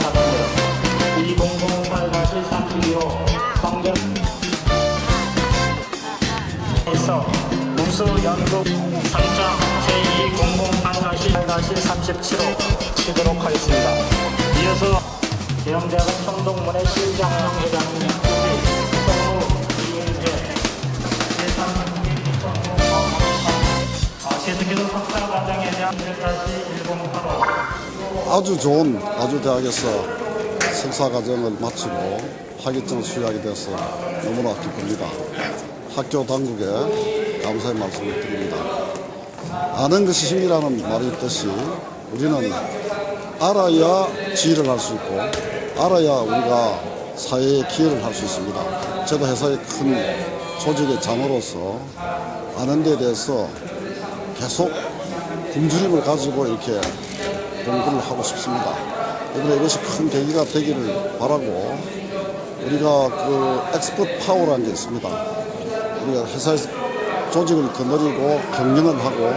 4번으로 2008-3725 성경 에서 우수 연구 상장 제200-37호 치도록 하겠습니다. 이어서 대형대학 총동문회 실장회장 아주 좋은 아주 대학에서 석사 과정을 마치고 학위증 수여하게 돼서 너무나 기쁩니다. 학교 당국에 감사의 말씀을 드립니다. 아는 것이 힘이라는 말이 있듯이 우리는 알아야 지휘를 할 수 있고 알아야 우리가 사회에 기여를 할 수 있습니다. 저도 회사의 큰 조직의 장으로서 아는 데 대해서 계속 굶주림을 가지고 이렇게 공부를 하고 싶습니다. 그래서 이것이 큰 계기가 되기를 바라고 우리가 그 엑스퍼트 파워라는 게 있습니다. 우리가 회사에서 조직을 거느리고 경영을 하고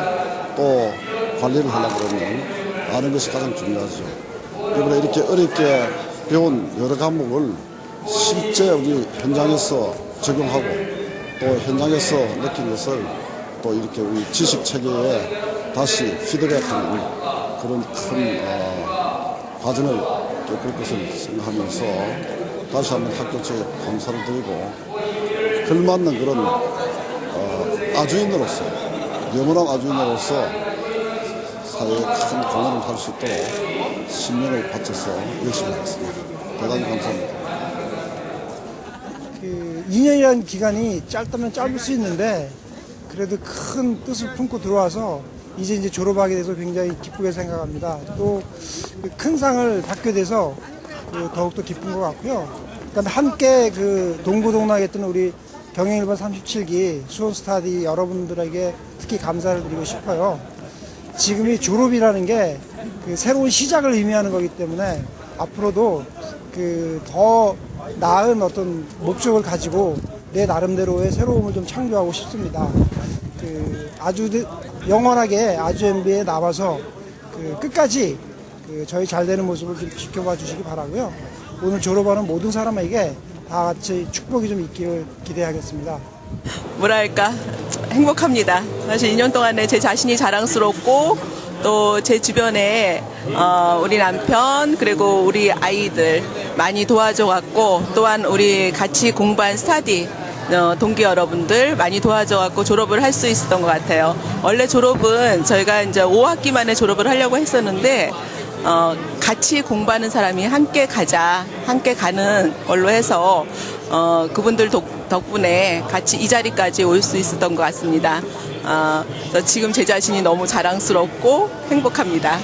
또 관리를 하려고 그러면 아는 것이 가장 중요하죠. 이번에 이렇게 어렵게 배운 여러 과목을 실제 우리 현장에서 적용하고 또 현장에서 느낀 것을 또 이렇게 우리 지식 체계에 다시 피드백하는 그런 큰 어, 과정을 겪을 것을 생각하면서 다시 한번 학교 측에 감사를 드리고 걸맞는 그런 어, 아주인으로서 영원한 아주인으로서 사회에 큰 공헌을 할 수 있도록 신명을 바쳐서 열심히 하겠습니다. 대단히 감사합니다. 그 2년이라는 기간이 짧다면 짧을 수 있는데 그래도 큰 뜻을 품고 들어와서 이제 이제 졸업하게 돼서 굉장히 기쁘게 생각합니다. 또 큰 상을 받게 돼서 그 더욱더 기쁜 것 같고요. 그다음에 함께 그 동고동락했던 우리 경영 1번 37기 수원 스타디 여러분들에게 특히 감사를 드리고 싶어요. 지금이 졸업이라는 게 그 새로운 시작을 의미하는 거기 때문에 앞으로도 그 더 나은 어떤 목적을 가지고 내 나름대로의 새로움을 좀 창조하고 싶습니다. 그 아주 드- 영원하게 아주 MB에 남아서 그 끝까지 그 저희 잘 되는 모습을 좀 지켜봐 주시기 바라고요. 오늘 졸업하는 모든 사람에게 다 같이 축복이 좀 있기를 기대하겠습니다. 뭐랄까 행복합니다. 사실 2년 동안에 제 자신이 자랑스럽고 또 제 주변에 어, 우리 남편 그리고 우리 아이들 많이 도와줘갖고 또한 우리 같이 공부한 스타디 어, 동기 여러분들 많이 도와줘갖고 졸업을 할 수 있었던 것 같아요. 원래 졸업은 저희가 이제 5학기 만에 졸업을 하려고 했었는데 어, 같이 공부하는 사람이 함께 가자, 함께 가는 걸로 해서 어, 그분들 덕, 덕분에 같이 이 자리까지 올 수 있었던 것 같습니다. 어, 지금 제 자신이 너무 자랑스럽고 행복합니다.